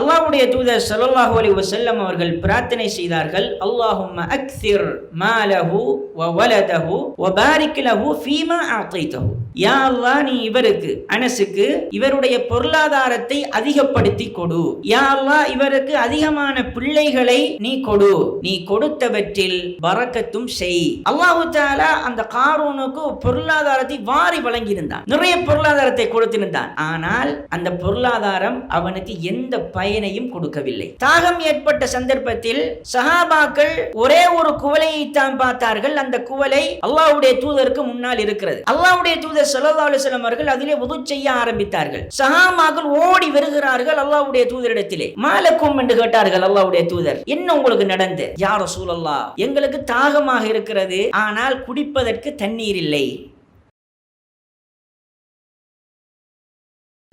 அல்லாஹுடைய தூதர் சல்லாஹு அலி வசல்லம் அவர்கள் பிரார்த்தனை செய்தார்கள் அல்லாஹும் அக்சிர் மாலஹு வ வலதஹு வ பாரிக் லஹு ஃபீமா ஆதைதஹு யா அல்லாஹ் நீ இவருக்கு அனசுக்கு இவருடைய பொருளாதாரத்தை அதிகப்படுத்தி கொடு. யா அல்லாஹ் இவருக்கு அதிகமான பிள்ளைகளை நீ கொடு. நீ கொடுத்தவற்றில் வரக்கத்தும் செய். அல்லாஹு தாலா அந்த காரூனுக்கு பொருளாதாரத்தை வாரி வழங்கியிருந்தான். நிறைய பொருளாதாரத்தை கொடுத்திருந்தான். ஆனால் அந்த பொருளாதாரம் அவனுக்கு எந்த பயனையும் கொடுக்கவில்லை. தாகம் ஏற்பட்ட சந்தர்ப்பத்தில் சஹாபாக்கள் ஒரே ஒரு குவலையை தான் பார்த்தார்கள். அந்த குவலை அல்லாஹ்வுடைய தூதருக்கு முன்னால் இருக்கிறது. அல்லாவுடைய தூதர் சல்லா அலுவலம் அவர்கள் அதிலே உது செய்ய ஆரம்பித்தார்கள். சஹாபாக்கள் ஓடி வருகிறார்கள் அல்லாஹ்வுடைய தூதரிடத்திலே. மாலக்கும் என்று கேட்டார்கள் அல்லாஹ்வுடைய தூதர். என்ன உங்களுக்கு நடந்து? யார சூழல்லா எங்களுக்கு தாகமாக இருக்கிறது. ஆனால் குடிப்பதற்கு தண்ணீர் இல்லை.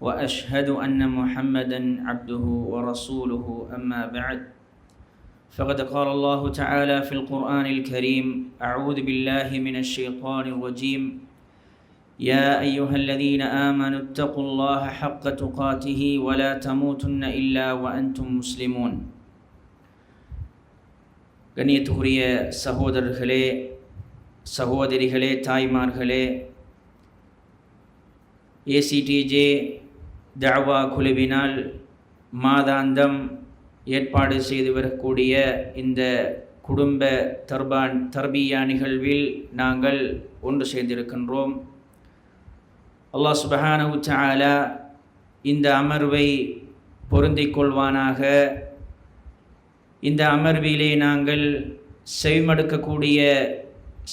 واشهد ان محمدا عبده ورسوله اما بعد فقد قال الله تعالى في القران الكريم اعوذ بالله من الشيطان الرجيم يا ايها الذين امنوا اتقوا الله حق تقاته ولا تموتن الا وانتم مسلمون கண்ணியத்துக்குரிய சகோதரர்களே சகோதரிகளே தாய்மார்களே ஏசிடிஜே தவா குழுவினால் மாதாந்தம் ஏற்பாடு செய்து வரக்கூடிய இந்த குடும்ப தர்பான் தர்பியா நிகழ்வில் நாங்கள் ஒன்று சேர்ந்திருக்கின்றோம். அல்லாஹ் சுபஹானவு சாலா இந்த அமர்வை பொருந்திக் கொள்வானாக. இந்த அமர்விலே நாங்கள் செவிமடுக்கக்கூடிய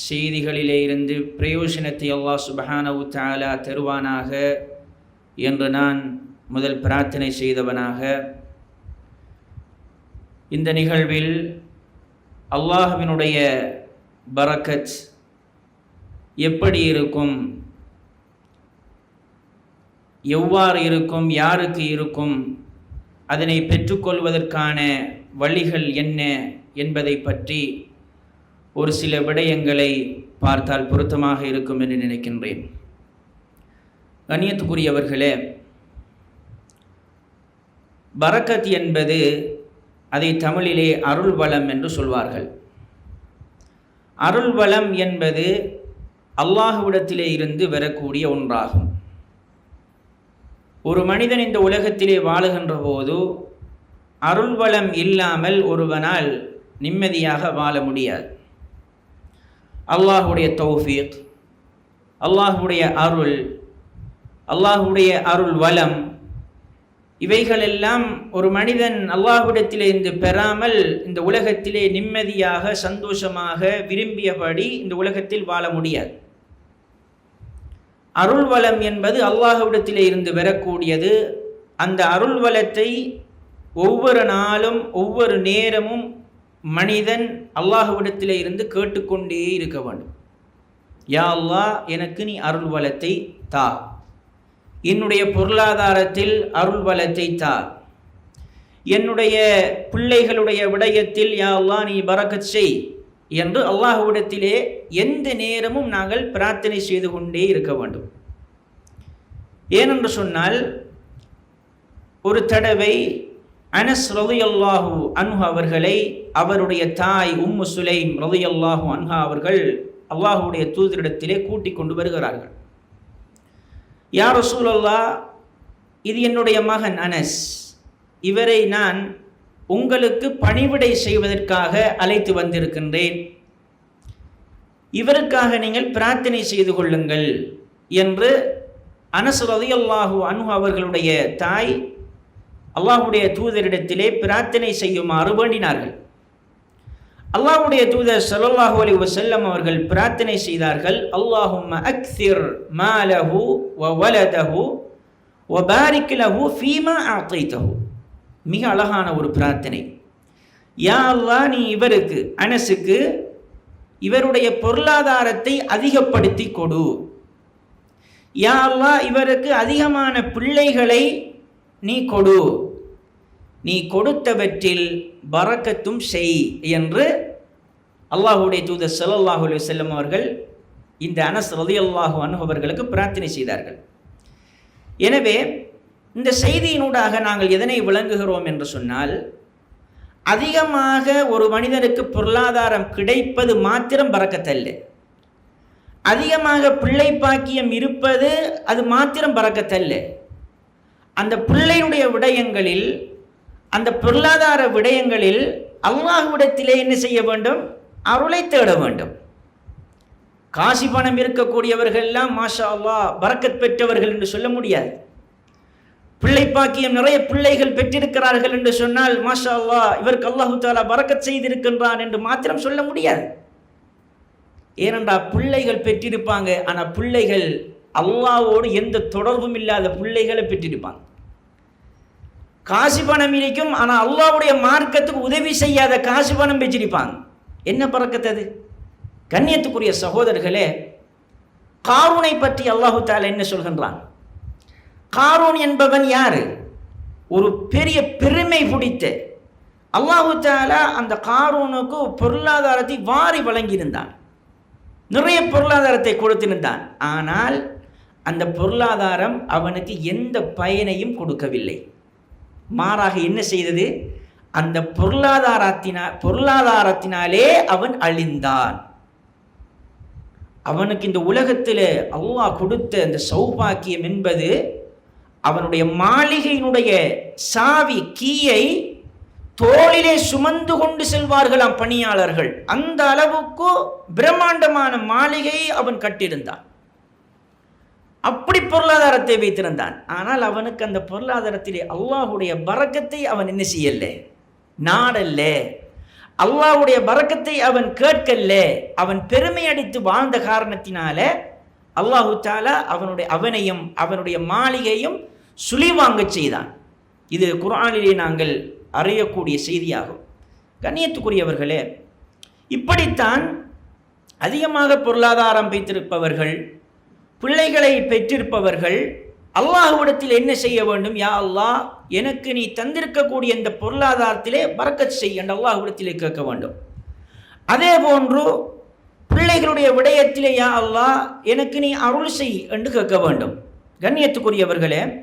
செய்திகளிலே இருந்து பிரயோஜனத்தை அல்லாஹ் சுபஹானவு தஆலா தருவானாக. என்று நான் முதல் பிரார்த்தனை செய்தவனாக இந்த நிகழ்வில் அல்லாஹுவினுடைய பரக்கத் எப்படி இருக்கும் எவ்வாறு இருக்கும் யாருக்கு இருக்கும் அதனை பெற்றுக்கொள்வதற்கான வழிகள் என்ன என்பதை பற்றி ஒரு சில விடயங்களை பார்த்தால் பொருத்தமாக இருக்கும் என்று நினைக்கின்றேன். கண்ணியத்துக்குரியவர்களே பரக்கத் என்பது அதை தமிழிலே அருள் வளம் என்று சொல்வார்கள். அருள் வளம் என்பது அல்லாஹுவிடத்திலே இருந்து வரக்கூடிய ஒன்றாகும். ஒரு மனிதன் இந்த உலகத்திலே வாழுகின்ற போது அருள்வளம் இல்லாமல் ஒருவனால் நிம்மதியாக வாழ முடியாது. அல்லாஹுடைய தௌஃபீக் அல்லாஹுடைய அருள் அல்லாஹுடைய அருள் வளம். இவைகளெல்லாம் ஒரு மனிதன் அல்லாஹ்விடத்திலிருந்து பெறாமல் இந்த உலகத்திலே நிம்மதியாக சந்தோஷமாக விரும்பியபடி இந்த உலகத்தில் வாழ முடியாது. அருள் வளம் என்பது அல்லாஹ்விடத்திலே இருந்து பெறக்கூடியது அந்த அருள் வளத்தை ஒவ்வொரு நாளும் ஒவ்வொரு நேரமும் மனிதன் அல்லாஹுவிடத்திலே இருந்து கேட்டுக்கொண்டே இருக்க வேண்டும். யா அல்லா எனக்கு நீ அருள் வளத்தை தா. என்னுடைய பொருளாதாரத்தில் அருள் பலத்தை தா என்னுடைய பிள்ளைகளுடைய விடயத்தில் யா அல்லா நீ பறக்கச் செய் என்று அல்லாஹுவிடத்திலே எந்த நேரமும் நாங்கள் பிரார்த்தனை செய்து கொண்டே இருக்க வேண்டும். ஏனென்று சொன்னால் ஒரு தடவை அனஸ் ரலியல்லாஹு அன்ஹு அவர்களை அவருடைய தாய் உம்மு சுலைம் ரலியல்லாஹு அன்ஹா அவர்கள் அல்லாஹுடைய தூதரிடத்திலே கூட்டிக் கொண்டு வருகிறார்கள். யார் ரசூலல்லா இது என்னுடைய மகன் அனஸ். இவரை நான் உங்களுக்கு பணிவிடை செய்வதற்காக அழைத்து வந்திருக்கின்றேன். இவருக்காக நீங்கள் பிரார்த்தனை செய்து கொள்ளுங்கள் என்று அனஸ் ரதியல்லாஹு அனு அவர்களுடைய தாய் அல்லாஹுடைய தூதரிடத்திலே பிரார்த்தனை செய்யுமாறு வேண்டினார்கள். அல்லாஹுடைய தூதர் ஸல்லல்லாஹு அலி வசல்லம் அவர்கள் பிரார்த்தனை செய்தார்கள். அல்லாஹும் அக்சிர் மாலஹு வ வலதஹு வ ஃபீமா ஆத்தைத்தஹு மிக அழகான ஒரு பிரார்த்தனை. யா அல்லாஹ் நீ இவருக்கு அனசுக்கு இவருடைய பொருளாதாரத்தை அதிகப்படுத்தி கொடு. யா அல்லாஹ் இவருக்கு அதிகமான பிள்ளைகளை நீ கொடு. நீ கொடுத்தவற்றில் பறக்கத்தும் செய் என்று அல்லாஹுடைய தூதர் ஸல்லல்லாஹு அலைஹி வஸல்லம் அவர்கள் இந்த அனஸ் ரதி அல்லாஹு அனுபவர்களுக்கு பிரார்த்தனை செய்தார்கள். எனவே இந்த செய்தியினூடாக நாங்கள் எதனை விளங்குகிறோம் என்று சொன்னால் அதிகமாக ஒரு மனிதனுக்கு பொருளாதாரம் கிடைப்பது மாத்திரம் பறக்கத்தல்ல. அதிகமாக பிள்ளை பாக்கியம் இருப்பது அது மாத்திரம் பறக்கத்தல்ல. அந்த பிள்ளையுடைய விடயங்களில் அந்த பொருளாதார விடயங்களில் அல்லாஹுவிடத்திலே என்ன செய்ய வேண்டும்? அருளை தேட வேண்டும். காசி பணம் இருக்கக்கூடியவர்கள் எல்லாம் மாஷா அல்லா பறக்கத் பெற்றவர்கள் என்று சொல்ல முடியாது. பிள்ளை பாக்கியம் நிறைய பிள்ளைகள் பெற்றிருக்கிறார்கள் என்று சொன்னால் மாஷா அல்லா இவருக்கு அல்லாஹு தாலா பறக்கத் செய்திருக்கின்றான் என்று மாத்திரம் சொல்ல முடியாது. ஏனென்றால் பிள்ளைகள் பெற்றிருப்பாங்க ஆனால் பிள்ளைகள் அல்லாவோடு எந்த தொடர்பும் இல்லாத பிள்ளைகளை பெற்றிருப்பாங்க. காசு பணம் இருக்கும் ஆனால் அல்லாவுடைய மார்க்கத்துக்கு உதவி செய்யாத காசு பணம் வச்சிருப்பாங்க. என்ன பறக்கத்தது கண்ணியத்துக்குரிய சகோதரர்களே காரூனை பற்றி அல்லாஹு தால என்ன சொல்கின்றான்? காரூன் என்பவன் யாரு? ஒரு பெரிய பெருமை பிடித்த அல்லாஹு தாலா அந்த காரூனுக்கு பொருளாதாரத்தை வாரி வழங்கியிருந்தான். நிறைய பொருளாதாரத்தை கொடுத்திருந்தான். ஆனால் அந்த பொருளாதாரம் அவனுக்கு எந்த பயனையும் கொடுக்கவில்லை. மாறாக என்ன செய்தது? அந்த பொருளாதாரத்தினா பொருளாதாரத்தினாலே அவன் அழிந்தான். அவனுக்கு இந்த உலகத்தில் அல்லாஹ் கொடுத்த அந்த சௌபாக்கியம் என்பது அவனுடைய மாளிகையினுடைய சாவி கீயை தோளிலே சுமந்து கொண்டு செல்வார்களாம் பணியாளர்கள். அந்த அளவுக்கு பிரம்மாண்டமான மாளிகையை அவன் கட்டியிருந்தான். அப்படி பொருளாதாரத்தை வைத்திருந்தான். ஆனால் அவனுக்கு அந்த பொருளாதாரத்திலே அல்லாஹுடைய பறக்கத்தை அவன் என்ன செய்யல? நாடல்ல. அல்லாஹுடைய பறக்கத்தை அவன் கேட்கல்ல. அவன் பெருமை அடித்து வாழ்ந்த காரணத்தினால அல்லாஹு தாலா அவனுடைய அவனையும் அவனுடைய மாளிகையும் சுழிவாங்க செய்தான். இது குர்ஆனிலே நாங்கள் அறியக்கூடிய செய்தியாகும். கண்ணியத்துக்குரியவர்களே இப்படித்தான் அதிகமாக பொருளாதாரம் வைத்திருப்பவர்கள் பிள்ளைகளை பெற்றிருப்பவர்கள் அல்லாஹுவிடத்தில் என்ன செய்ய வேண்டும்? யா அல்லாஹ் எனக்கு நீ தந்திருக்கக்கூடிய இந்த பொருளாதாரத்திலே பறக்கச் செய் என்று அல்லாஹ்விடத்திலே கேட்க வேண்டும். அதே போன்று பிள்ளைகளுடைய விடயத்திலே யா அல்லாஹ் எனக்கு நீ அருள் செய் என்று கேட்க வேண்டும். கண்ணியத்துக்குரியவர்களே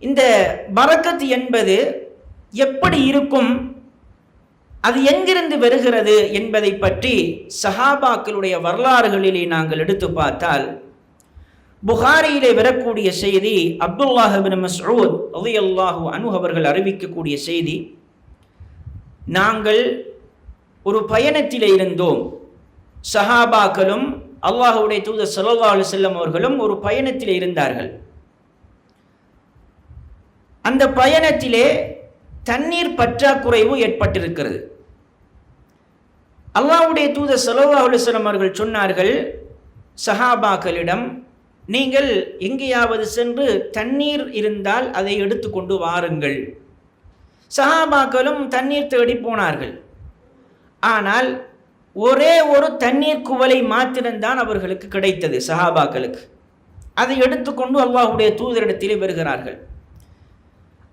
இந்த பறக்கத் என்பது எப்படி இருக்கும்? அது எங்கிருந்து வருகிறது என்பதை பற்றி சஹாபாக்களுடைய வரலாறுகளிலே நாங்கள் எடுத்து பார்த்தால் புகாரியிலே வரக்கூடிய செய்தி அப்துல்லாஹின் மஸ்ஊத் ரலியல்லாஹு அனு அவர்கள் அறிவிக்கக்கூடிய செய்தி நாங்கள் ஒரு பயணத்திலே இருந்தோம். சஹாபாக்களும் அல்லாஹுடைய தூதர் ஸல்லல்லாஹு அலைஹி அவர்களும் ஒரு பயணத்தில் இருந்தார்கள். அந்த பயணத்திலே தண்ணீர் பற்றாக்குறைவு ஏற்பட்டிருக்கிறது. அல்லாவுடைய தூதர் ஸல்லல்லாஹு அலுவலம் அவர்கள் சொன்னார்கள் சஹாபாக்களிடம் நீங்கள் எங்கேயாவது சென்று தண்ணீர் இருந்தால் அதை எடுத்துக்கொண்டு வாருங்கள். சஹாபாக்களும் தண்ணீர் தேடி போனார்கள். ஆனால் ஒரே ஒரு தண்ணீர் குவலை மாத்திரம்தான் அவர்களுக்கு கிடைத்தது சஹாபாக்களுக்கு. அதை எடுத்துக்கொண்டு அல்லாஹுடைய தூதரிடத்திலே வருகிறார்கள்.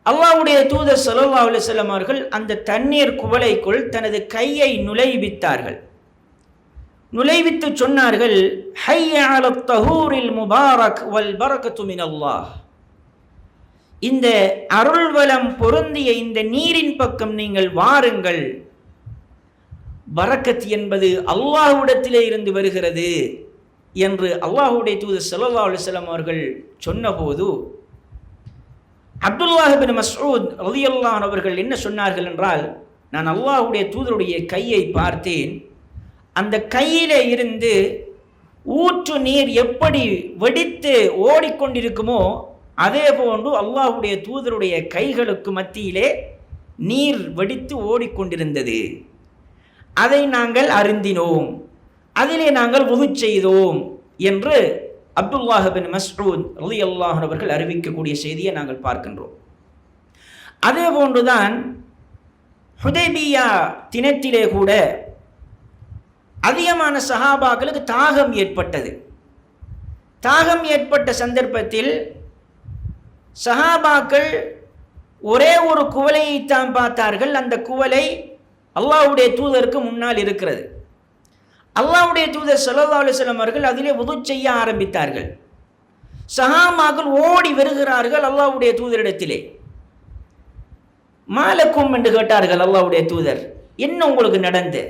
அல்லாவுடைய தூதர் ஸல்லல்லாஹு அலுவலம் அவர்கள் அந்த தண்ணீர் குவளைக்குள் தனது கையை நுழைவித்தார்கள். நுழைவித்து சொன்னார்கள் ஹைய தஹூரில் முபாரக் வல் பரக்கத்து இந்த அருள்வளம் பொருந்திய இந்த நீரின் பக்கம் நீங்கள் வாருங்கள். பரக்கத் என்பது அல்லாஹுடத்திலே இருந்து வருகிறது என்று அல்லாஹுடைய தூதர் ஸல்லல்லாஹு அலுவலம் அவர்கள் சொன்னபோது அப்துல்லாஹ் மசூத் மஸ்ஊத் ரலியல்லாஹு அவர்கள் என்ன சொன்னார்கள் என்றால் நான் அல்லாஹ்வுடைய தூதருடைய கையை பார்த்தேன். அந்த கையிலே இருந்து ஊற்று நீர் எப்படி வெடித்து ஓடிக்கொண்டிருக்குமோ அதே போன்று அல்லாஹுடைய தூதருடைய கைகளுக்கு மத்தியிலே நீர் வெடித்து ஓடிக்கொண்டிருந்தது. அதை நாங்கள் அருந்தினோம் அதிலே நாங்கள் உது செய்தோம் என்று அப்துல்லாஹ் பின் மஸ்ஊத் அல்லாஹன் அவர்கள் அறிவிக்கக்கூடிய செய்தியை நாங்கள் பார்க்கின்றோம். அதே போன்றுதான் ஹுதைபியா தினத்திலே கூட அதிகமான சஹாபாக்களுக்கு தாகம் ஏற்பட்டது. தாகம் ஏற்பட்ட சந்தர்ப்பத்தில் சஹாபாக்கள் ஒரே ஒரு குவலையைத்தான் பார்த்தார்கள். அந்த குவலை அல்லாவுடைய தூதருக்கு முன்னால் இருக்கிறது. அல்லாவுடைய தூதர் ஸல்லல்லாஹு அலுவலம் அவர்கள் அதிலே உது செய்ய ஆரம்பித்தார்கள். சஹாபாக்கள் ஓடி வருகிறார்கள் அல்லாவுடைய தூதரிடத்திலே. மாலக்கும் என்று கேட்டார்கள் அல்லாவுடைய தூதர். என்ன உங்களுக்கு நடந்து?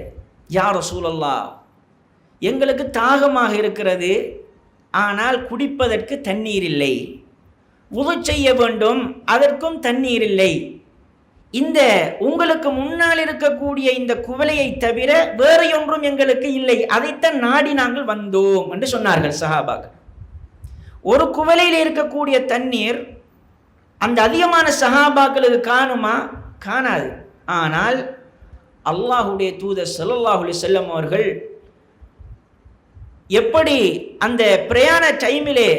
யார் சூழல்லா எங்களுக்கு தாகமாக இருக்கிறது. ஆனால் குடிப்பதற்கு தண்ணீர் இல்லை. உது செய்ய வேண்டும் அதற்கும் தண்ணீர் இல்லை. இந்த உங்களுக்கு முன்னால் இருக்கக்கூடிய இந்த குவலையை தவிர வேறு ஒன்றும் எங்களுக்கு இல்லை. அதைத்தான் நாடி நாங்கள் வந்தோம் என்று சொன்னார்கள் சஹாபாக்கள். ஒரு குவலையில் இருக்கக்கூடிய தண்ணீர் அந்த அதிகமான சஹாபாக்களுக்கு காணுமா? காணாது. ஆனால் அல்லாஹுடைய தூதர் சல்லாஹுலி செல்லம் அவர்கள் எப்படி அந்த பிரயாண டைமிலே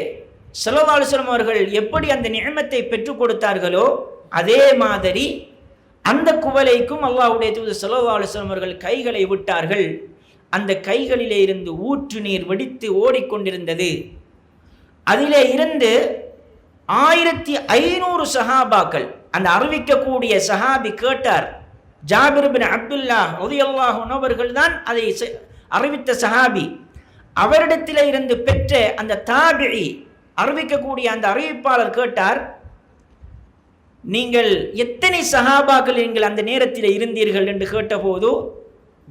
ஸல்லல்லாஹு அவர்கள் எப்படி அந்த நியமத்தை பெற்றுக் கொடுத்தார்களோ அதே மாதிரி அந்த குவலைக்கும் அல்லாஹுடைய தூது ஸல்லல்லாஹு அலைஹி அவர்கள் கைகளை விட்டார்கள். அந்த கைகளிலே இருந்து ஊற்று நீர் வெடித்து ஓடிக்கொண்டிருந்தது. அதிலே இருந்து ஆயிரத்தி ஐநூறு சஹாபாக்கள் அந்த அறிவிக்கக்கூடிய சஹாபி கேட்டார். ஜாபிர் பின் அப்துல்லா ரலியல்லாஹு அவர்கள் தான் அதை செ- அறிவித்த சஹாபி. அவரிடத்தில் இருந்து பெற்ற அந்த தாபிழி அறிவிக்கக்கூடிய அந்த அறிவிப்பாளர் கேட்டார் நீங்கள் எத்தனை சஹாபாக்கள் நீங்கள் அந்த நேரத்தில் இருந்தீர்கள் என்று கேட்டபோது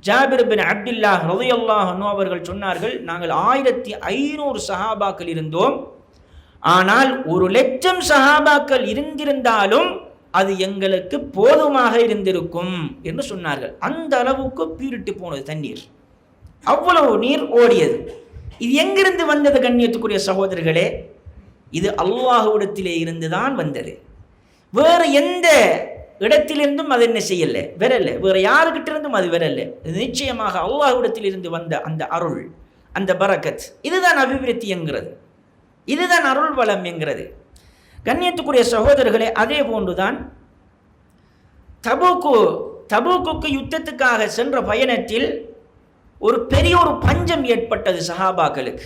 ஜாபிர் பின் அப்துல்லா ரலியல்லாஹு அவர்கள் சொன்னார்கள் நாங்கள் ஆயிரத்தி ஐநூறு சஹாபாக்கள் இருந்தோம். ஆனால் ஒரு லட்சம் சஹாபாக்கள் இருந்திருந்தாலும் அது எங்களுக்கு போதுமாக இருந்திருக்கும் என்று சொன்னார்கள். அந்த அளவுக்கு பீரிட்டு போனது தண்ணீர். அவ்வளவு நீர் ஓடியது. இது எங்கிருந்து வந்தது கண்ணியத்துக்குரிய சகோதரர்களே? இது அல்லாஹுவிடத்திலே இருந்து தான் வந்தது. வேறு எந்த இடத்திலிருந்தும் அது என்ன செய்யல? வரலை. வேற யாருக்கிட்ட இருந்தும் அது வரலை. இது நிச்சயமாக அல்லாஹ்விடத்தில் வந்த அந்த அருள் அந்த பரக்கத். இதுதான் அபிவிருத்தி என்கிறது. இதுதான் அருள் வளம் என்கிறது. கண்ணியத்துக்குரிய சகோதரர்களே அதே போன்றுதான் தபூக்கு தபூக்குக்கு யுத்தத்துக்காக சென்ற பயணத்தில் ஒரு பெரிய ஒரு பஞ்சம் ஏற்பட்டது சஹாபாக்களுக்கு.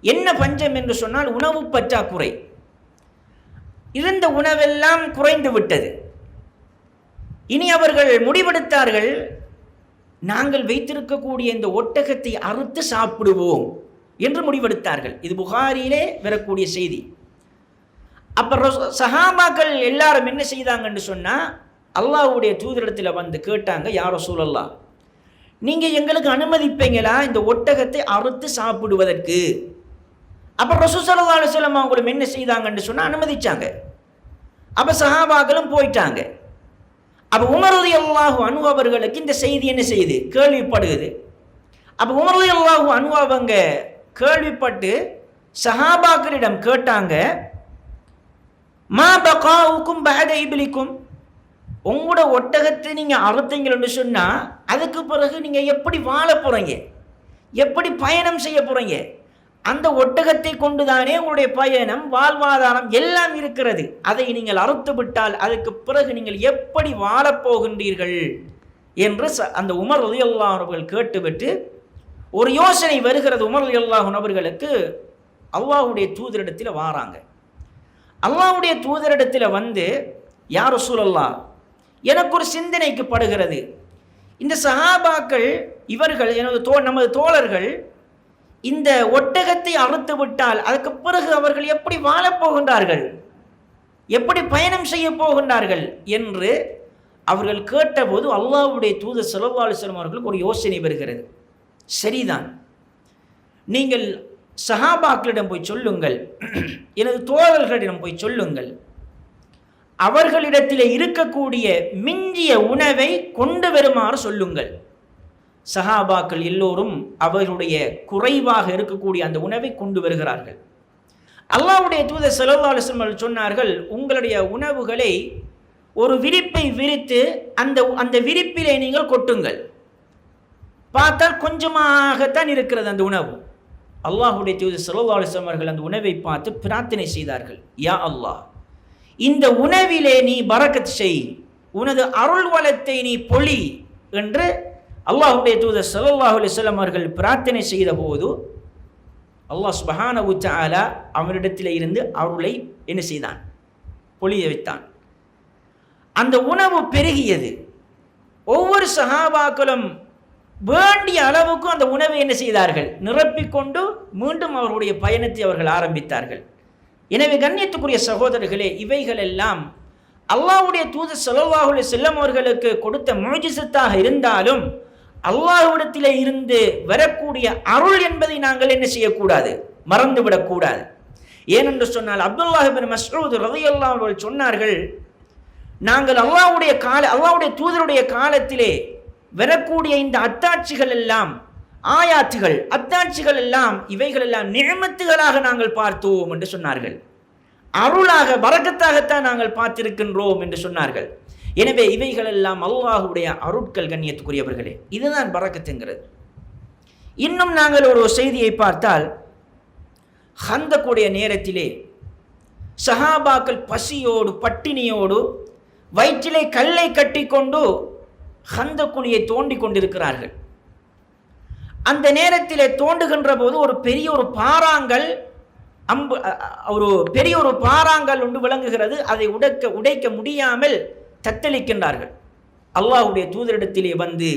என்ன பஞ்சம் என்று சொன்னால் உணவு பற்றாக்குறை. இருந்த உணவெல்லாம் குறைந்து விட்டது. இனி அவர்கள் முடிவெடுத்தார்கள் நாங்கள் வைத்திருக்கக்கூடிய இந்த ஒட்டகத்தை அறுத்து சாப்பிடுவோம் என்று முடிவெடுத்தார்கள். இது புகாரியிலே வரக்கூடிய செய்தி. அப்போ சஹாபாக்கள் எல்லாரும் என்ன செய்தாங்கன்னு சொன்னால் அல்லாஹ்வுடைய தூதரிடத்தில் வந்து கேட்டாங்க யாரோ சூழல்லா நீங்கள் எங்களுக்கு அனுமதிப்பீங்களா இந்த ஒட்டகத்தை அறுத்து சாப்பிடுவதற்கு? அப்போ ரசூ அலுவலம் அவங்களும் என்ன செய்தாங்கன்னு சொன்னால் அனுமதிச்சாங்க. அப்போ சஹாபாக்களும் போயிட்டாங்க. அப்போ உமரது அல்லாஹு அனு அவர்களுக்கு இந்த செய்தி என்ன செய்யுது? கேள்விப்படுகுது அப்போ உமரது அல்லாஹு அனு அவங்க கேள்விப்பட்டு சஹாபாக்களிடம் கேட்டாங்க மா பகாவுக்கும் பஹத இபிலிக்கும்? உங்களோட ஒட்டகத்தை நீங்கள் அறுத்தீங்கன்னு சொன்னால் அதுக்கு பிறகு நீங்கள் எப்படி வாழ போகிறீங்க எப்படி பயணம் செய்ய போகிறீங்க அந்த ஒட்டகத்தை கொண்டுதானே உங்களுடைய பயணம் வாழ்வாதாரம் எல்லாம் இருக்கிறது. அதை நீங்கள் அறுத்து விட்டால் அதுக்கு பிறகு நீங்கள் எப்படி வாழப்போகின்றீர்கள் என்று ச- அந்த உமர் உதயல்லா அவர்கள் கேட்டுவிட்டு ஒரு யோசனை வருகிறது. உமர் ரலியல்லாஹு அவர்களுக்கு அல்லாஹுடைய தூதரிடத்தில் வாராங்க. அல்லாஹுடைய தூதரிடத்தில் வந்து யார் சூழல்லா எனக்கு ஒரு சிந்தனைக்கு படுகிறது. இந்த சஹாபாக்கள் இவர்கள் எனது தோ நமது தோழர்கள் இந்த ஒட்டகத்தை அறுத்து விட்டால் அதுக்கு பிறகு அவர்கள் எப்படி வாழப் போகின்றார்கள்? எப்படி பயணம் செய்ய போகின்றார்கள்? என்று அவர்கள் கேட்டபோது அல்லாவுடைய தூதர் ஸல்லல்லாஹு அலைஹி அவர்களுக்கு ஒரு யோசனை வருகிறது. சரிதான். நீங்கள் சஹாபாக்களிடம் போய் சொல்லுங்கள். எனது தோழர்களிடம் போய் சொல்லுங்கள். அவர்களிடத்தில் இருக்கக்கூடிய மிஞ்சிய உணவை கொண்டு வருமாறு சொல்லுங்கள். சஹாபாக்கள் எல்லோரும் அவர்களுடைய குறைவாக இருக்கக்கூடிய அந்த உணவை கொண்டு வருகிறார்கள். அல்லாவுடைய தூதர் ஸல்லல்லாஹு சொன்னார்கள் உங்களுடைய உணவுகளை ஒரு விரிப்பை விரித்து அந்த அந்த விரிப்பிலே நீங்கள் கொட்டுங்கள். பார்த்தால் கொஞ்சமாகத்தான் இருக்கிறது அந்த உணவு. அல்லாஹுடைய தூதர் ஸல்லல்லாஹு அவர்கள் அந்த உணவை பார்த்து பிரார்த்தனை செய்தார்கள். யா அல்லாஹ் இந்த உணவிலே நீ பறக்கத் செய். உனது அருள் வளத்தை நீ பொழி என்று அல்லாஹுடைய தூதர் ஸல்லல்லாஹு அலைஹி அவர்கள் பிரார்த்தனை செய்த போது அல்லாஹ் சுபஹானஹு தஆலா அவரிடத்தில் இருந்து அவர்களை என்ன செய்தான்? பொழிய வைத்தான். அந்த உணவு பெருகியது. ஒவ்வொரு சஹாபாக்களும் வேண்டிய அளவுக்கு அந்த உணவை என்ன செய்தார்கள்? நிரப்பிக்கொண்டு மீண்டும் அவர்களுடைய பயணத்தை அவர்கள் ஆரம்பித்தார்கள். எனவே கண்ணியத்துக்குரிய சகோதரர்களே இவைகள் எல்லாம் அல்லாவுடைய தூதர் ஸல்லல்லாஹு செல்லம் அவர்களுக்கு கொடுத்த முஜிசத்தாக இருந்தாலும் அல்லாஹ்விடத்திலே இருந்து வரக்கூடிய அருள் என்பதை நாங்கள் என்ன செய்யக்கூடாது? மறந்துவிடக்கூடாது. ஏனென்று சொன்னால் அப்துல்லாஹிபின் மஸ்ரூத் மஸ்ஊத் ரலியல்லாஹு அவர்கள் சொன்னார்கள் நாங்கள் அல்லாவுடைய கால அல்லாவுடைய தூதருடைய காலத்திலே வரக்கூடிய இந்த அத்தாட்சிகள் எல்லாம் ஆயாத்துகள் அத்தாட்சிகள் எல்லாம் இவைகள் எல்லாம் நியமத்துகளாக நாங்கள் பார்த்தோம் என்று சொன்னார்கள். அருளாக வரக்கத்தாகத்தான் நாங்கள் பார்த்திருக்கின்றோம் என்று சொன்னார்கள். எனவே இவைகள் எல்லாம் அல்லாஹுடைய அருட்கள் கண்ணியத்துக்குரியவர்களே இதுதான் பறக்கத்துங்கிறது. இன்னும் நாங்கள் ஒரு செய்தியை பார்த்தால் ஹந்தக்கூடிய நேரத்திலே சஹாபாக்கள் பசியோடு பட்டினியோடு வயிற்றிலே கல்லை கட்டிக்கொண்டு ஹந்த குழியை தோண்டி கொண்டிருக்கிறார்கள். அந்த நேரத்திலே தோண்டுகின்ற போது ஒரு பெரிய ஒரு பாறாங்கல் அம்பு ஒரு பெரிய ஒரு பாறாங்கல் ஒன்று விளங்குகிறது. அதை உடைக்க உடைக்க முடியாமல் தத்தளிக்கின்றார்கள். அல்லாஹுடைய தூதரிடத்திலே வந்து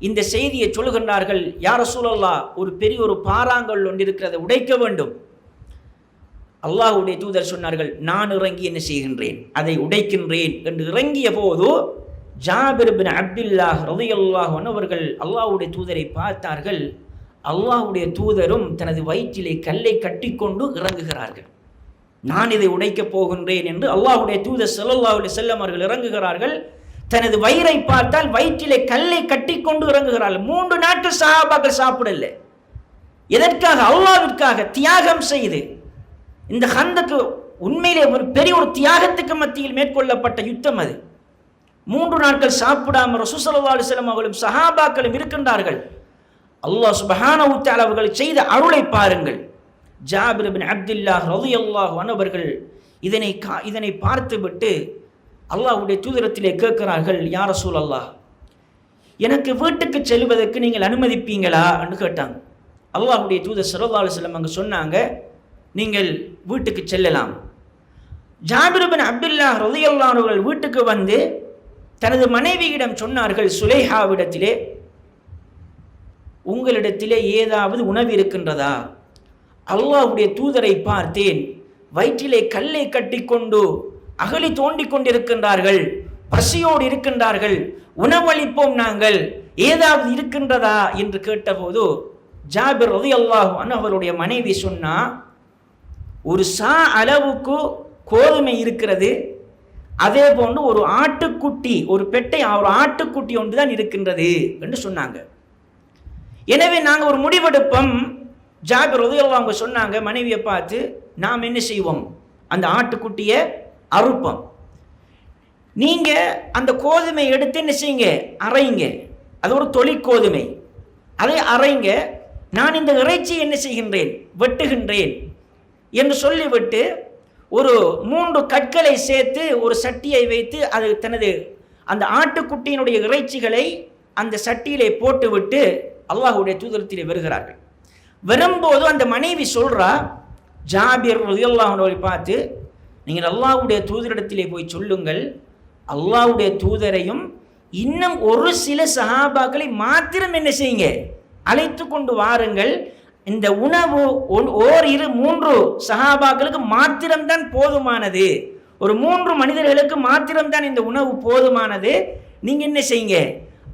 இந்த செய்தியை சொல்லுகின்றார்கள் யார சூழல்லா ஒரு பெரிய ஒரு பாறாங்கல் ஒன்றிருக்கிறதை உடைக்க வேண்டும். அல்லாஹுடைய தூதர் சொன்னார்கள் நான் இறங்கி என்ன செய்கின்றேன்? அதை உடைக்கின்றேன். என்று இறங்கிய போது ஜாபிர் பின் அப்துல்லாஹ் ரலியல்லாஹு அவர்கள் அல்லாஹுடைய தூதரை பார்த்தார்கள். அல்லாஹுடைய தூதரும் தனது வயிற்றிலே கல்லை கட்டிக்கொண்டு இறங்குகிறார்கள். நான் இதை உடைக்கப் போகின்றேன் என்று அல்லாஹுடைய தூதர் செல்லல்லாவுடைய செல்லம் அவர்கள் இறங்குகிறார்கள். தனது வயிறை பார்த்தால் வயிற்றிலே கல்லை கட்டிக்கொண்டு இறங்குகிறார்கள். மூன்று நாட்கள் சஹாபாக்கள் சாப்பிடல. எதற்காக? அல்லாவிற்காக தியாகம் செய்து. இந்த ஹந்தக்கு உண்மையிலே ஒரு பெரிய ஒரு தியாகத்துக்கு மத்தியில் மேற்கொள்ளப்பட்ட யுத்தம் அது. மூன்று நாட்கள் சாப்பிடாம ரசூசல்லா அலிஸ்லாம் அவர்களும் சஹாபாக்களும் இருக்கின்றார்கள். அல்லாஹ் சுபஹான தஆலா அவர்கள் செய்த அருளை பாருங்கள். ஜாபிர் பின் அப்துல்லாஹ் ரலியல்லாஹு அன்ஹு அவர்கள் இதனை கா- இதனை பார்த்துவிட்டு அல்லாஹ்வுடைய தூதரத்திலே கேட்கிறார்கள் யார் ரசூல் அல்லாஹ் எனக்கு வீட்டுக்கு செல்வதற்கு நீங்கள் அனுமதிப்பீங்களா? என்று கேட்டாங்க. அல்லாஹ்வுடைய தூதர் ஸல்லல்லாஹு அலைஹி அங்கே சொன்னாங்க நீங்கள் வீட்டுக்கு செல்லலாம். ஜாபிர் அப்துல்லா அப்துல்லாஹ் வீட்டுக்கு வந்து தனது மனைவியிடம் சொன்னார்கள் சுலைஹாவிடத்திலே உங்களிடத்திலே ஏதாவது உணவு இருக்கின்றதா? அல்லாஹுடைய தூதரை பார்த்தேன். வயிற்றிலே கல்லை கட்டிக்கொண்டு அகலி தோண்டிக் கொண்டிருக்கின்றார்கள். பசியோடு இருக்கின்றார்கள். உணவளிப்போம் நாங்கள். ஏதாவது இருக்கின்றதா? என்று கேட்டபோது ஜாபிர் ரதி அல்லாஹு அவருடைய மனைவி சொன்னா ஒரு சா அளவுக்கு கோதுமை இருக்கிறது. அதே போன்று ஒரு ஆட்டுக்குட்டி ஒரு பெட்டை ஒரு ஆட்டுக்குட்டி ஒன்று தான் இருக்கின்றது. என்று சொன்னாங்க. எனவே நாங்கள் ஒரு முடிவெடுப்போம். ஜாபிர் உதயல்லா அவங்க சொன்னாங்க மனைவியை பார்த்து நாம் என்ன செய்வோம்? அந்த ஆட்டுக்குட்டியை அறுப்போம். நீங்கள் அந்த கோதுமை எடுத்து என்ன செய்யுங்க? அரைங்க அது ஒரு தொழிற்கோதுமை அதை அரைங்க. நான் இந்த இறைச்சி என்ன செய்கின்றேன்? வெட்டுகின்றேன் என்று சொல்லிவிட்டு ஒரு மூன்று கற்களை சேர்த்து ஒரு சட்டியை வைத்து அது தனது அந்த ஆட்டுக்குட்டியினுடைய இறைச்சிகளை அந்த சட்டியிலே போட்டுவிட்டு அல்லாஹுடைய தூதரத்திலே வருகிறார்கள். வரும்போது அந்த மனைவி சொல்கிறா ஜாபிர் ரலியல்லாஹு பார்த்து நீங்கள் அல்லாஹ்வுடைய தூதரிடத்திலே போய் சொல்லுங்கள் அல்லாவுடைய தூதரையும் இன்னும் ஒரு சில சஹாபாக்களை மாத்திரம் என்ன செய்யுங்க அழைத்து கொண்டு வாருங்கள். இந்த உணவு ஒன்- ஓர் இரு மூன்று சஹாபாக்களுக்கு மாத்திரம்தான் போதுமானது. ஒரு மூன்று மனிதர்களுக்கு மாத்திரம்தான் இந்த உணவு போதுமானது. நீங்கள் என்ன செய்யுங்க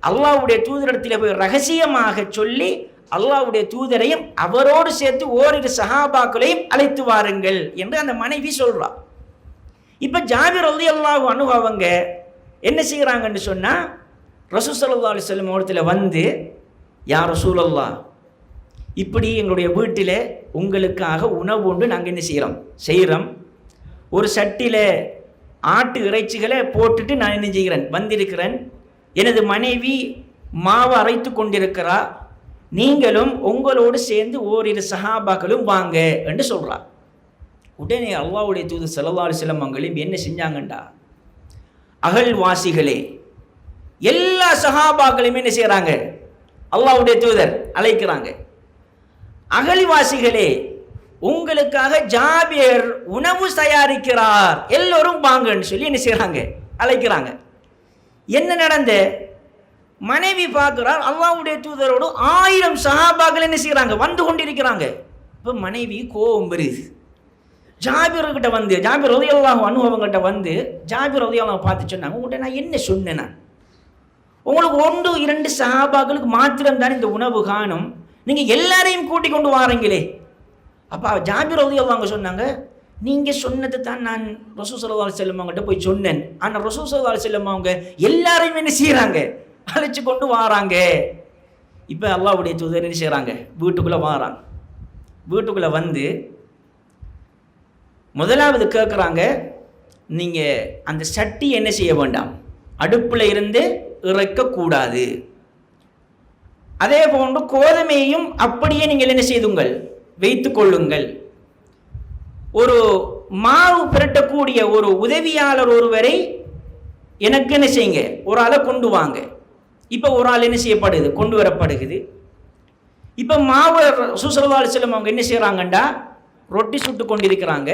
அல்லாவுடைய தூதரிடத்தில் போய் ரகசியமாக சொல்லி அல்லாவுடைய தூதரையும் அவரோடு சேர்த்து ஓரிரு சஹாபாக்களையும் அழைத்து வாருங்கள் என்று அந்த மனைவி சொல்றா. இப்போ ஜாபிர் வந்து அல்லாஹ் அவங்க என்ன செய்கிறாங்கன்னு சொன்னால் ரசூ சல்லா அலிஸ்லம் ஓரத்தில் வந்து யார் ரசூலல்லா இப்படி எங்களுடைய வீட்டில் உங்களுக்காக உணவு உண்டு நாங்கள் என்ன செய்கிறோம் செய்கிறோம் ஒரு சட்டியில் ஆட்டு இறைச்சிகளை போட்டுட்டு நான் என்ன செய்கிறேன்? வந்திருக்கிறேன். எனது மனைவி மாவு அரைத்து கொண்டிருக்கிறா. நீங்களும் உங்களோடு சேர்ந்து ஓரிரு சஹாபாக்களும் வாங்க என்று சொல்கிறார் உடனே அல்லாவுடைய தூது ஸல்லல்லாஹு சிலம்பங்களையும் என்ன செஞ்சாங்கண்டா? அகழ்வாசிகளே எல்லா சஹாபாக்களையுமே என்ன செய்கிறாங்க அல்லாவுடைய தூதர் அழைக்கிறாங்க. அகழிவாசிகளே உங்களுக்காக ஜாபியர் உணவு தயாரிக்கிறார் எல்லோரும் வாங்கன்னு சொல்லி என்ன செய்கிறாங்க அழைக்கிறாங்க. என்ன நடந்த மனைவி பார்க்குறார் அல்லாவுடைய தூதரோடு ஆயிரம் சஹாபாக்கள் என்ன செய்கிறாங்க வந்து கொண்டிருக்கிறாங்க. இப்போ மனைவி கோபம் வருது ஜாபிர்கிட்ட வந்து ஜாபிர் உதயல்லாஹ் அனுபவங்கிட்ட வந்து ஜாபிர் உதயல்லாஹ் பார்த்து சொன்னாங்க உங்கள்கிட்ட நான் என்ன சொன்னேன் நான்? உங்களுக்கு ஒன்று இரண்டு சஹாபாக்களுக்கு மாத்திரம்தான் இந்த உணவு காணும். நீங்கள் எல்லாரையும் கூட்டி கொண்டு வாரீங்களே. அப்போ ஜாபிர் ரலியல்லாஹு சொன்னாங்க நீங்கள் சொன்னது தான் நான் ரசூ சல்லா செல்லம் அவங்ககிட்ட போய் சொன்னேன். ஆனால் ரசூ சல்லா செல்லம் அவங்க எல்லாரையும் என்ன செய்கிறாங்க அழைச்சி கொண்டு வாராங்க. இப்போ அல்லாவுடைய தூதர் என்ன செய்கிறாங்க வீட்டுக்குள்ளே வாராங்க. வீட்டுக்குள்ளே வந்து முதலாவது கேட்குறாங்க நீங்கள் அந்த சட்டி என்ன செய்ய வேண்டாம்? அடுப்பில் இருந்து இறக்கக்கூடாது. அதே போன்று கோதுமையையும் அப்படியே நீங்கள் என்ன செய்துங்கள் வைத்து கொள்ளுங்கள். ஒரு மாவு புரட்டக்கூடிய ஒரு உதவியாளர் ஒருவரை எனக்கு என்ன செய்யுங்க? ஒரு ஆளை கொண்டு வாங்க. இப்போ ஒரு ஆள் என்ன செய்யப்படுது? கொண்டு வரப்படுகிறது. இப்போ மாவர் சுசலவாள் செல்லம் அவங்க என்ன செய்கிறாங்கண்டா ரொட்டி சுட்டு கொண்டிருக்கிறாங்க.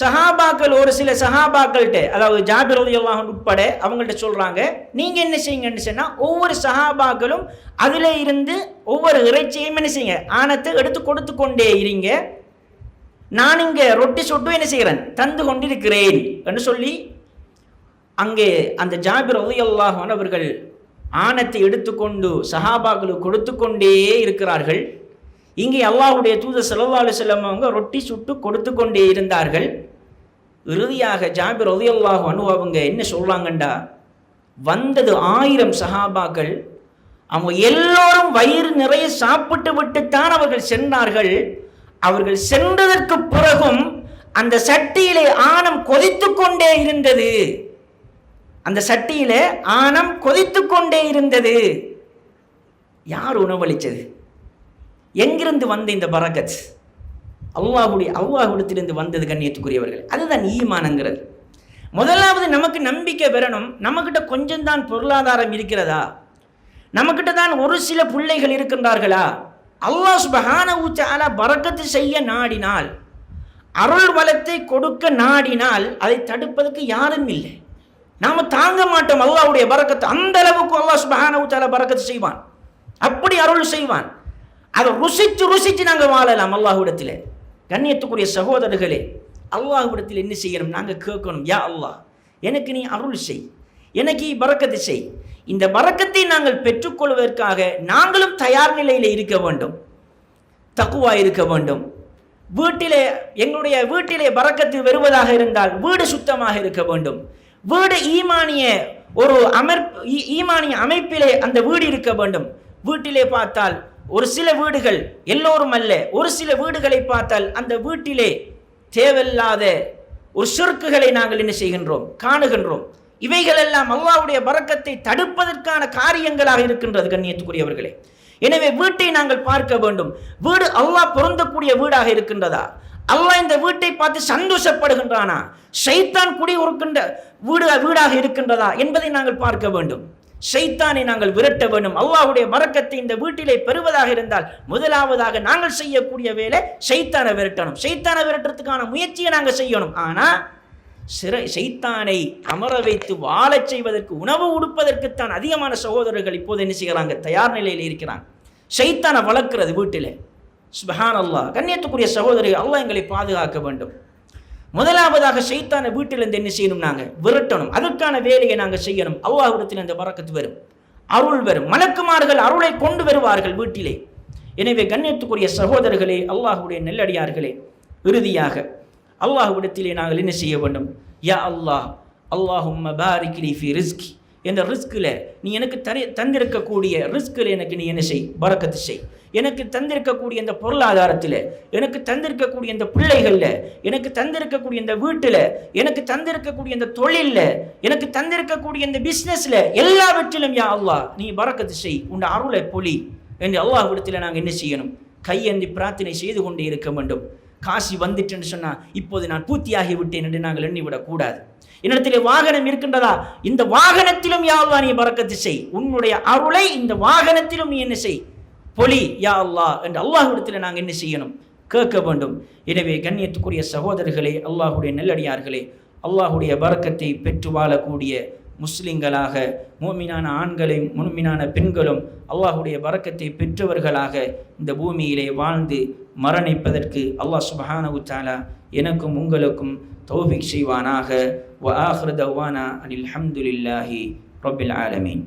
சஹாபாக்கள் ஒரு சில சஹாபாக்கள்கிட்ட அதாவது ஜாபிர் ரலியல்லாஹு உட்பட அவங்கள்ட்ட சொல்கிறாங்க நீங்கள் என்ன செய்யுங்கன்னு சொன்னால் ஒவ்வொரு சஹாபாக்களும் அதில் இருந்து ஒவ்வொரு இறைச்சியும் என்ன செய்யுங்க? ஆனத்தை எடுத்து கொடுத்து கொண்டே இருங்க. நான் இங்கே ரொட்டி சுட்டு என்ன செய்கிறேன் தந்து கொண்டிருக்கிறேன். என்று சொல்லி அங்கே அந்த ஜாபிர் ரலியல்லாஹு அவர்கள் ஆனத்தை எடுத்துக்கொண்டு சஹாபாக்களு கொடுத்து கொண்டே இருக்கிறார்கள். இங்கே அல்லாஹுடைய தூத ஸல்லல்லாஹு அலைஹி அவங்க ரொட்டி சுட்டு கொடுத்து கொண்டே இருந்தார்கள். இறுதியாக ஜாபிர் ரலியல்லாஹு அனு அவங்க என்ன சொல்றாங்கண்டா? வந்தது ஆயிரம் சஹாபாக்கள். அவங்க எல்லோரும் வயிறு நிறைய சாப்பிட்டு விட்டுத்தான் அவர்கள் சென்றார்கள். அவர்கள் சென்றதற்கு பிறகும் அந்த சட்டியிலே ஆணம் கொதித்து கொண்டே இருந்தது. அந்த சட்டியில் ஆணம் கொதித்து கொண்டே இருந்தது. யார் உணவளித்தது? எங்கிருந்து வந்த இந்த பரக்கத்? அல்லாஹுடைய அல்லாஹுடத்திலிருந்து வந்தது கண்ணியத்துக்குரியவர்கள். அதுதான் ஈமானங்கிறது. முதலாவது நமக்கு நம்பிக்கை பெறணும். நம்மக்கிட்ட கொஞ்சம்தான் பொருளாதாரம் இருக்கிறதா? நம்மக்கிட்ட தான் ஒரு சில பிள்ளைகள் இருக்கின்றார்களா? அல்லாஹ் சுபஹான ஊச்சால பரக்கத்து செய்ய நாடினால் அருள் வளத்தை கொடுக்க நாடினால் அதை தடுப்பதற்கு யாரும் இல்லை. நாம தாங்க மாட்டோம் அல்லாவுடைய பறக்கத்தை அந்த அளவுக்கு அல்லாஹ் சுபஹானஹு பறக்கத்து செய்வான். அப்படி அருள் செய்வான். அதை ருசித்து ருசித்து நாங்கள் வாழலாம் அல்லாஹ்விடத்தில். கண்ணியத்துக்குரிய சகோதரர்களே அல்லாஹ்விடத்தில் என்ன செய்யணும்? நாங்கள் கேட்கணும் யா அல்லாஹ் எனக்கு நீ அருள் செய். எனக்கு நீ செய். இந்த பறக்கத்தை நாங்கள் பெற்றுக்கொள்வதற்காக நாங்களும் தயார் நிலையில் இருக்க வேண்டும். தக்குவா இருக்க வேண்டும். வீட்டிலே எங்களுடைய வீட்டிலே பறக்கத்து வருவதாக இருந்தால் வீடு சுத்தமாக இருக்க வேண்டும். வீடு ஈமானிய ஒரு அமர் ஈமானிய அமைப்பிலே அந்த வீடு இருக்க வேண்டும். வீட்டிலே பார்த்தால் ஒரு சில வீடுகள் எல்லோரும் அல்ல. ஒரு சில வீடுகளை பார்த்தால் அந்த வீட்டிலே தேவையில்லாத ஒரு சிறுக்குகளை நாங்கள் என்ன செய்கின்றோம்? காணுகின்றோம். இவைகளெல்லாம் அல்லாவுடைய பறக்கத்தை தடுப்பதற்கான காரியங்களாக இருக்கின்றது கண்ணியத்துக்குரியவர்களே. எனவே வீட்டை நாங்கள் பார்க்க வேண்டும். வீடு அல்லாஹ் பொருந்தக்கூடிய வீடாக இருக்கின்றதா? அல்லாஹ் இந்த வீட்டை பார்த்து சந்தோஷப்படுகின்றானா? ஷைத்தான் குடி இருக்கின்ற வீடு வீடாக இருக்கின்றதா என்பதை நாங்கள் பார்க்க வேண்டும். ஷைத்தானை நாங்கள் விரட்ட வேண்டும். அல்லாஹ்வுடைய மறக்கத்தை இந்த வீட்டிலே பெறுவதாக இருந்தால் முதலாவதாக நாங்கள் செய்யக்கூடிய வேலை ஷைத்தானை விரட்டணும். ஷைத்தானை விரட்டுறதுக்கான முயற்சியை நாங்கள் செய்யணும். ஆனால் சிறை சைத்தானை அமர வைத்து வாழச் செய்வதற்கு உணவு உடுப்பதற்குத்தான் அதிகமான சகோதரர்கள் இப்போது என்ன செய்கிறாங்க தயார் நிலையில் இருக்கிறாங்க. சைத்தானை வளர்க்கிறது வீட்டில். சுபஹான் அல்லாஹ் கண்ணியத்துக்குரிய சகோதரி அல்லாஹ் எங்களை பாதுகாக்க வேண்டும். முதலாவதாக சைத்தானை வீட்டிலிருந்து என்ன செய்யணும் நாங்கள் விரட்டணும். அதற்கான வேலையை நாங்கள் செய்யணும். அல்லாஹ்விடத்தில் அந்த வரக்கத்து வரும். அருள் வரும். மலக்குமார்கள் அருளை கொண்டு வருவார்கள் வீட்டிலே. எனவே கண்ணியத்துக்குரிய சகோதரர்களே அல்லாஹுடைய நெல்லடியார்களே இறுதியாக அல்லாஹ்விடத்திலே நாங்கள் என்ன செய்ய வேண்டும்? யா அல்லாஹ் அல்லாஹும் பாரிக் ஃபி ரிஸ்கி. என்ற ரிஸ்கில் நீ எனக்கு தரி தந்திருக்கக்கூடிய ரிஸ்கில் எனக்கு நீ என்ன செய்? பரக்கத்து செய். எனக்கு தந்திருக்கக்கூடிய இந்த பொருளாதாரத்தில் எனக்கு தந்திருக்கக்கூடிய இந்த பிள்ளைகளில் எனக்கு தந்திருக்கக்கூடிய இந்த வீட்டில் எனக்கு தந்திருக்கக்கூடிய இந்த தொழிலில் எனக்கு தந்திருக்கக்கூடிய இந்த பிஸ்னஸில் எல்லாவற்றிலும் யா அல்லாஹ் நீ பரக்கத்து செய் உன் அருளை பொலி என்று அல்லாஹ்விடத்தில் நாங்கள் என்ன செய்யணும்? கையேந்தி பிரார்த்தனை செய்து கொண்டே இருக்க வேண்டும். காசி வந்துட்டுன்னு சொன்னால் இப்போது நான் பூர்த்தியாகி விட்டேன் என்று நாங்கள் எண்ணிவிடக்கூடாது என்னிடத்திலே வாகனம் இருக்கின்றதா? இந்த வாகனத்திலும் யாழ்வா நீ பறக்கத்து செய். உன்னுடைய அருளை இந்த வாகனத்திலும் நீ என்ன செய்? பொலி யா அல்லாஹ் என்று அல்லாஹ்விடத்தில் நாங்கள் என்ன செய்யணும்? கேட்க வேண்டும். எனவே கண்ணியத்துக்குரிய சகோதரர்களே அல்லாஹுடைய நெல்லடியார்களே அல்லாஹுடைய வரக்கத்தை பெற்று வாழக்கூடிய முஸ்லிம்களாக மூமினான ஆண்களையும் முன்மினான பெண்களும் அல்லாஹுடைய வரக்கத்தை பெற்றவர்களாக இந்த பூமியிலே வாழ்ந்து மரணிப்பதற்கு அல்லாஹ் சுபஹானஹு தஆலா எனக்கும் உங்களுக்கும் தௌபிக் செய்வானாக. வ ஆஹிரு தவானா அனில் ஹம்துலில்லாஹி ரப்பில் ஆலமீன்.